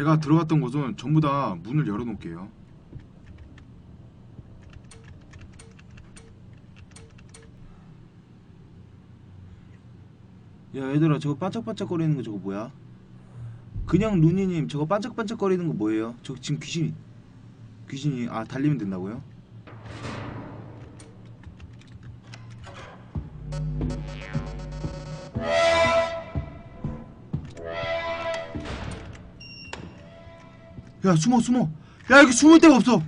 제가 들어갔던 곳은 전부 다 문을 열어놓을게요. 야 얘들아 저거 반짝반짝거리는 거 저거 뭐야? 그냥 루니님 저거 반짝반짝거리는 거 뭐예요? 저 지금 귀신 귀신이 아 달리면 된다고요? 야 숨어 숨어. 야 여기 숨을 데가 없어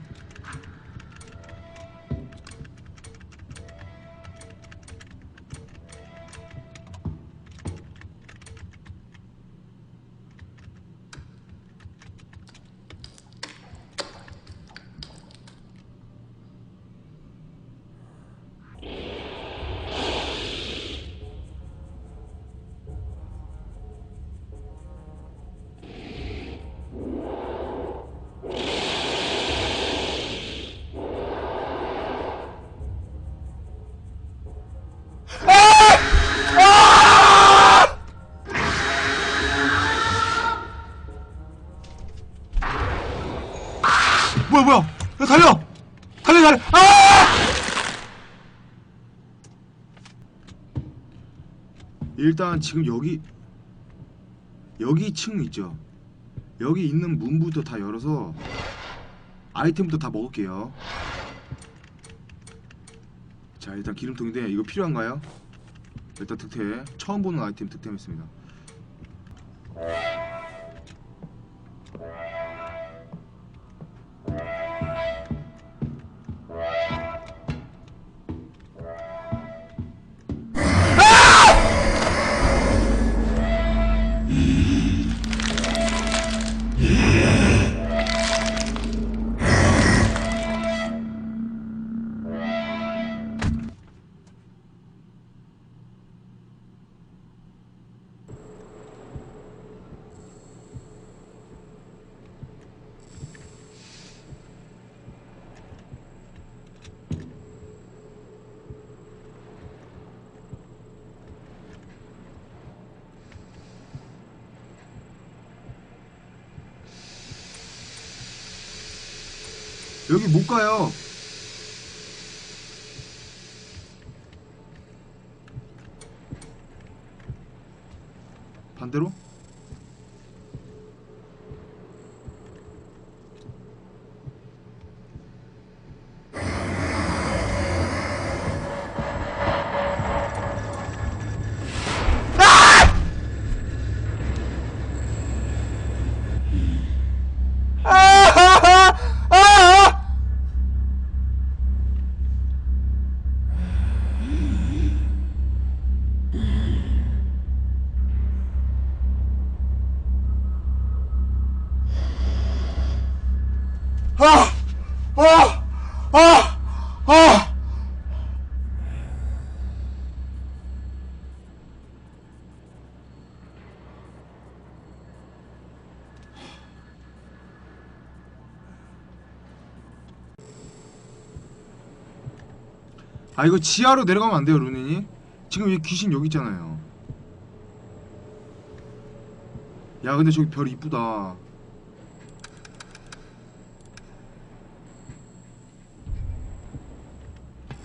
일단 지금 여기 여기 층 있죠? 여기 있는 문부터 다 열어서 아이템부터 다 먹을게요. 자 일단 기름통인데 이거 필요한가요? 일단 득템. 처음 보는 아이템 득템했습니다 여기 못 가요 아! 아! 아! 아! 아 이거 지하로 내려가면 안 돼요 루니니? 지금 이 귀신 여기 있잖아요 야 근데 저기 별 이쁘다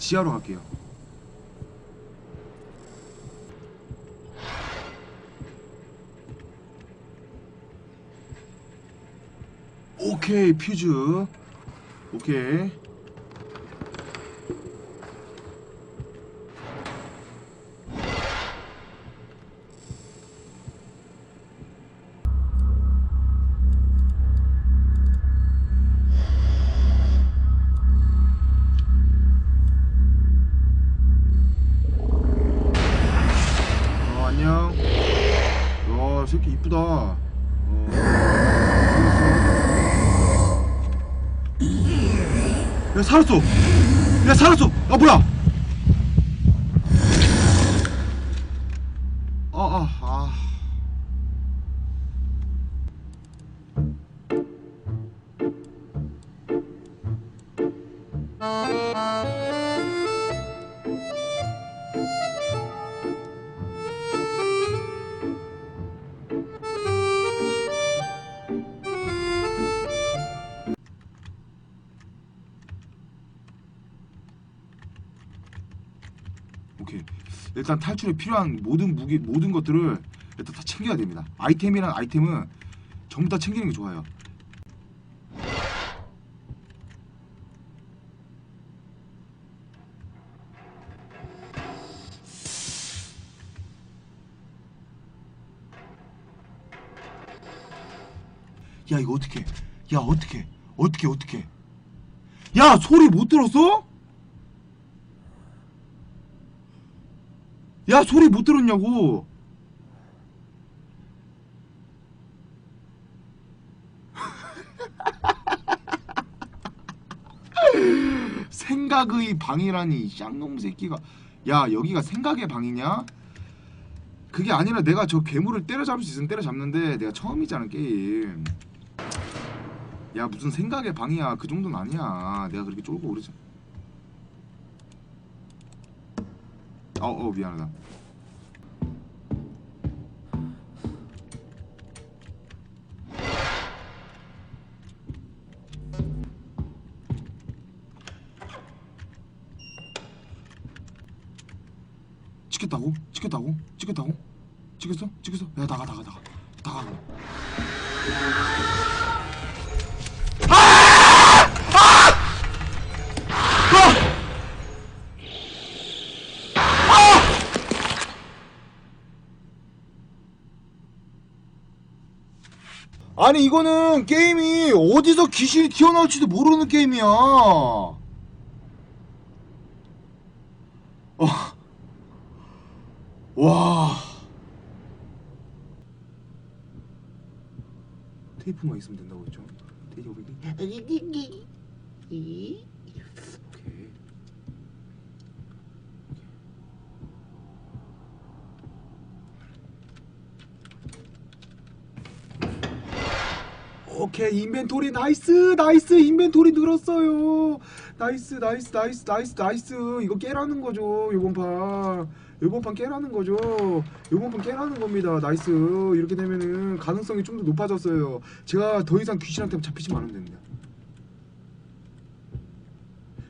지하로 갈게요. 오케이 퓨즈 오케이 이쁘다. 어. 야 살았어. 야 살았어. 아 뭐야 일단 탈출에 필요한 모든 무기 모든 것들을 일단 다 챙겨야 됩니다. 아이템이란 아이템은 전부 다 챙기는 게 좋아요. 야 이거 어떻게? 야 어떻게? 어떻게 어떻게? 야 소리 못 들었어? 야 소리 못 들었냐고? 생각의 방이라니 이 쌍놈 새끼가. 야 여기가 생각의 방이냐? 그게 아니라 내가 저 괴물을 때려잡을 수 있으면 때려잡는데 내가 처음이잖아 게임. 야 무슨 생각의 방이야. 그 정도는 아니야. 내가 그렇게 쫄고 오르지 어 어 미안하다 찍혔다고? 찍혔다고? 찍혔다고? 찍혔어? 찍혔어? 야 나가 나가 나가 나가 아니 이거는 게임이 어디서 귀신이 튀어나올지도 모르는 게임이야. 어. 와. 테이프만 있으면 된다고 했죠? 테이프 오케이 인벤토리 나이스 나이스 인벤토리 늘었어요. 나이스 나이스 나이스 나이스 나이스 이거 깨라는 거죠 요번 판. 요번 판 깨라는 거죠. 요번 판 깨라는 겁니다. 나이스 이렇게 되면은 가능성이 좀 더 높아졌어요. 제가 더 이상 귀신한테 잡히지만 않으면 됩니다.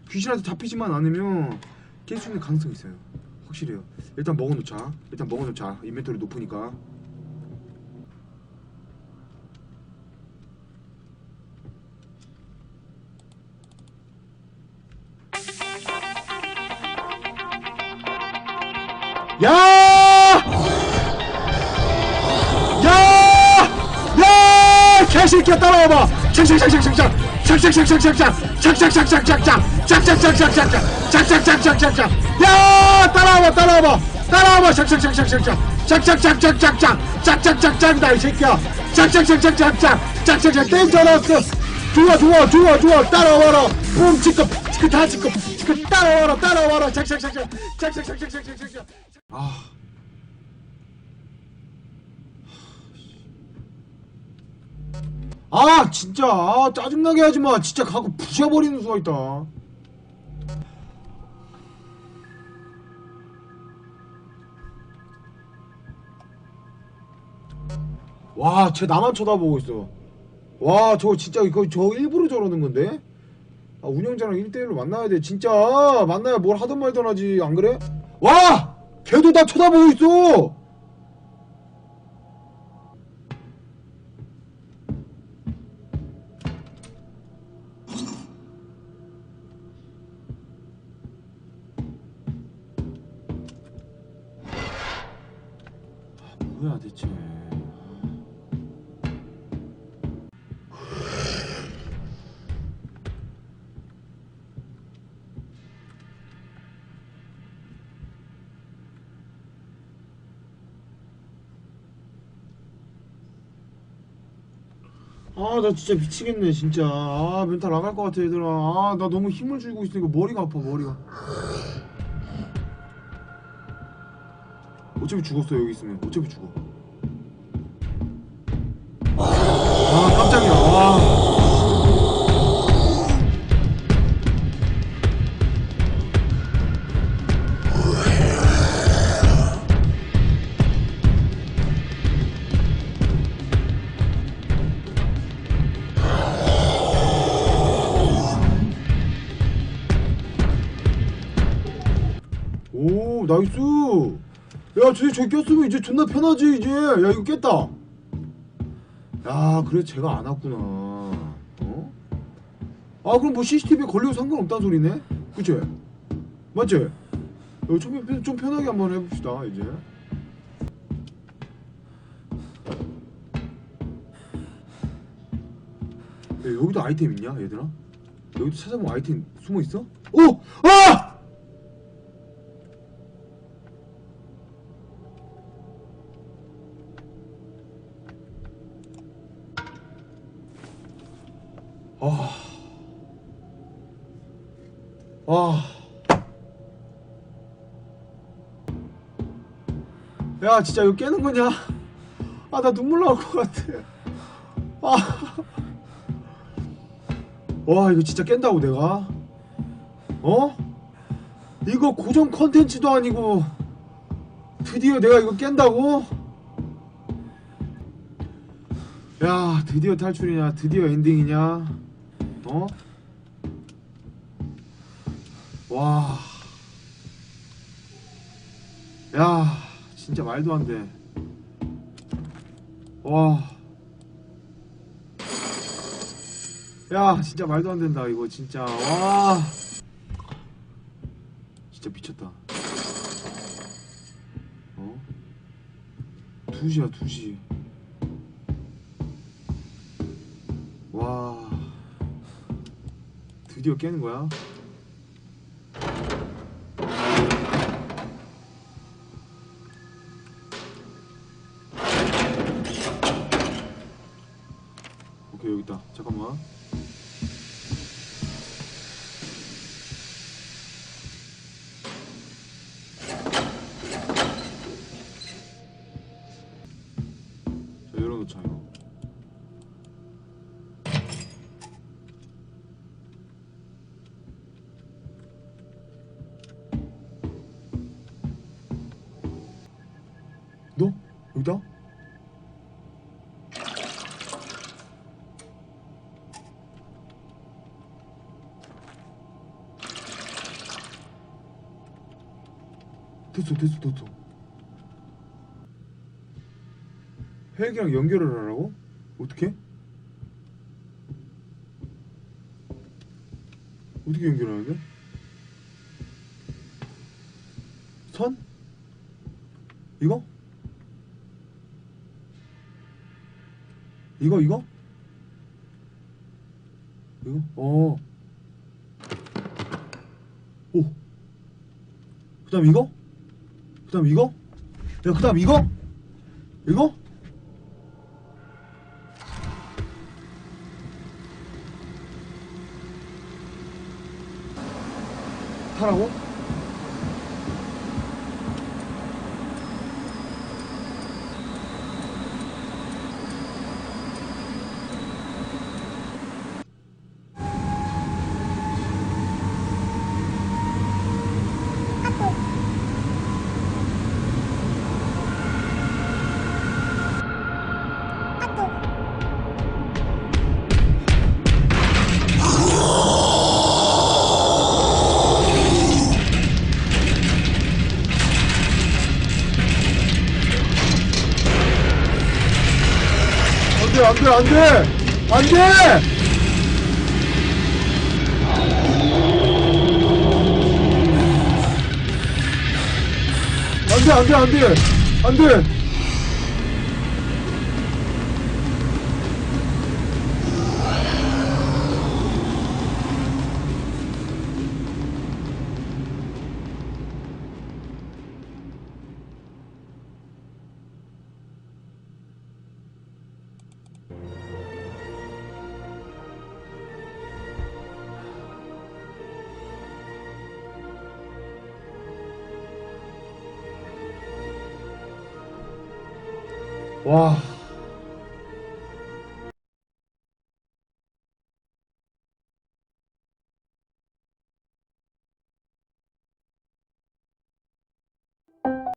귀신한테 잡히지만 않으면 깰 수 있는 가능성이 있어요. 확실해요. 일단 먹어놓자. 일단 먹어놓자. 인벤토리 높으니까. 야! 야! 야! 개새끼야 따라와봐. 착착착착착착. 착착착착착착. 착착착착착착. 착착착착착착. 착착착착착착. 야! 따라와봐 따라와봐. 따라와봐. 착착착착착착. 착착착착착착. 착착착착이다 이 새끼야. 착착착착착착. 착착착 땡겨놨어. 좋아 좋아 좋아 좋아 따라와라. 뿜 지꺼 지꺼 다 지꺼 지꺼 따라와라 따라와라. 착착착착. 착착착착착착착. 아. 아 진짜. 아, 짜증나게 하지마. 진짜 가고 부셔버리는 수가 있다. 와 쟤 나만 쳐다보고 있어. 와 저 진짜 이거 저 일부러 저러는 건데? 아, 운영자랑 1대1로 만나야 돼. 진짜. 만나야 뭘 하든 말든 하지. 안 그래? 와 걔도 나 쳐다보고 있어 아 나 진짜 미치겠네 진짜. 아 멘탈 나갈 것 같아 얘들아. 아 나 너무 힘을 주고 있으니까 머리가 아파 머리가. 어차피 죽었어 여기 있으면. 어차피 죽어 야 저기 꼈으면 이제 존나 편하지 이제 야 이거 깼다 야 그래 제가 안 왔구나 어? 아 그럼 뭐 CCTV에 걸려도 상관없다는 소리네 그치? 맞지? 어, 좀, 편- 좀 편하게 한번 해봅시다 이제 야, 여기도 아이템 있냐 얘들아? 여기도 찾아보면 아이템 숨어있어? 오! 아! 아. 아. 야, 진짜 이거 깨는 거냐? 아, 나 눈물 나올 것 같아. 아. 와, 이거 진짜 깬다고 내가? 어? 이거 고정 컨텐츠도 아니고 드디어 내가 이거 깬다고? 야, 드디어 탈출이냐? 드디어 엔딩이냐? 어? 와. 야, 진짜 말도 안 돼. 와. 야, 진짜 말도 안 된다. 이거 진짜. 와. 진짜 미쳤다. 어? 2시야, 2시. 드디어 깨는 거야? 오케이 여기 있다. 잠깐만. 자 열어놓자 이거. 됐어 됐어 됐어 헬기랑 연결을 하라고? 어떻게? 어떻게 연결하는데? 선? 이거? 이거 이거? 이거? 어. 오. 그 다음 이거? 그 다음 이거? 야 그 다음 이거? 이거? 타라고? 돼 안 돼 안 돼! 안 돼! 안 돼 안 돼 안 돼! 안 돼 와